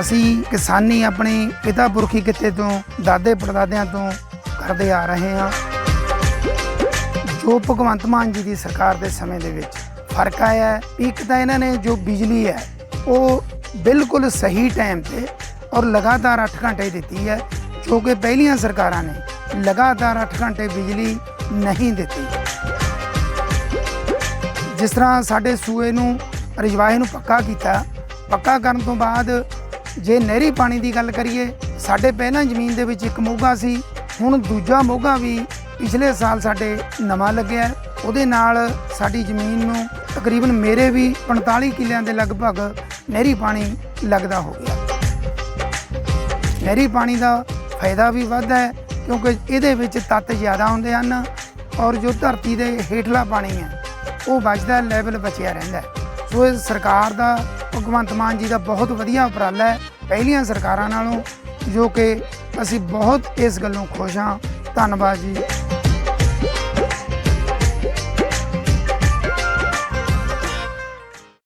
ਅਸੀਂ ਕਿਸਾਨੀ ਆਪਣੇ ਪਿਤਾ ਪੁਰਖੀ ਕਿੱਤੇ ਤੋਂ, ਦਾਦੇ ਪੜਦਾਦਿਆਂ ਤੋਂ ਕਰਦੇ ਆ ਰਹੇ ਹਾਂ। ਜੋ ਭਗਵੰਤ ਮਾਨ ਜੀ ਦੀ ਸਰਕਾਰ ਦੇ ਸਮੇਂ ਦੇ ਵਿੱਚ ਫ਼ਰਕ ਆਇਆ ਹੈ, ਇੱਕ ਤਾਂ ਇਹਨਾਂ ਨੇ ਜੋ ਬਿਜਲੀ ਹੈ, ਉਹ ਬਿਲਕੁਲ ਸਹੀ ਟਾਈਮ ਤੇ ਔਰ ਲਗਾਤਾਰ 8 ਘੰਟੇ ਦਿੱਤੀ ਹੈ, ਜੋ ਕਿ ਪਹਿਲੀਆਂ ਸਰਕਾਰਾਂ ਨੇ ਲਗਾਤਾਰ 8 ਘੰਟੇ ਬਿਜਲੀ ਨਹੀਂ ਦਿੱਤੀ। ਜਿਸ ਤਰ੍ਹਾਂ ਸਾਡੇ ਸੂਏ ਨੂੰ, ਰਜਵਾਹੇ ਨੂੰ ਪੱਕਾ ਕੀਤਾ, ਪੱਕਾ ਕਰਨ ਤੋਂ ਬਾਅਦ ਜੇ ਨਹਿਰੀ ਪਾਣੀ ਦੀ ਗੱਲ ਕਰੀਏ, ਸਾਡੇ ਪਹਿਲਾਂ ਜ਼ਮੀਨ ਦੇ ਵਿੱਚ ਇੱਕ ਮੋਗਾ ਸੀ, ਹੁਣ ਦੂਜਾ ਮੋਗਾ ਵੀ ਪਿਛਲੇ ਸਾਲ ਸਾਡੇ ਨਵਾਂ ਲੱਗਿਆ ਉਹਦੇ ਨਾਲ ਸਾਡੀ ਜ਼ਮੀਨ ਨੂੰ ਤਕਰੀਬਨ ਮੇਰੇ ਵੀ 45 ਕਿੱਲਿਆਂ ਦੇ ਲਗਭਗ ਨਹਿਰੀ ਪਾਣੀ ਲੱਗਦਾ ਹੋ ਗਿਆ ਨਹਿਰੀ ਪਾਣੀ ਦਾ ਫਾਇਦਾ ਵੀ ਵੱਧ ਹੈ, ਕਿਉਂਕਿ ਇਹਦੇ ਵਿੱਚ ਤੱਤ ਜ਼ਿਆਦਾ ਹੁੰਦੇ ਹਨ ਔਰ ਜੋ ਧਰਤੀ ਦੇ ਹੇਠਲਾ ਪਾਣੀ ਹੈ, ਉਹ ਬਚਦਾ ਲੈਵਲ ਬਚਿਆ ਰਹਿੰਦਾ ਹੈ। ਸੋ ਇਹ ਸਰਕਾਰ ਦਾ, ਭਗਵੰਤ ਮਾਨ ਜੀ ਦਾ ਬਹੁਤ ਵਧੀਆ ਉਪਰਾਲਾ ਹੈ ਪਹਿਲੀਆਂ ਸਰਕਾਰਾਂ ਨਾਲੋਂ, ਜੋ ਕਿ ਅਸੀਂ ਬਹੁਤ ਇਸ ਗੱਲੋਂ ਖੁਸ਼ ਹਾਂ। ਧੰਨਵਾਦ ਜੀ।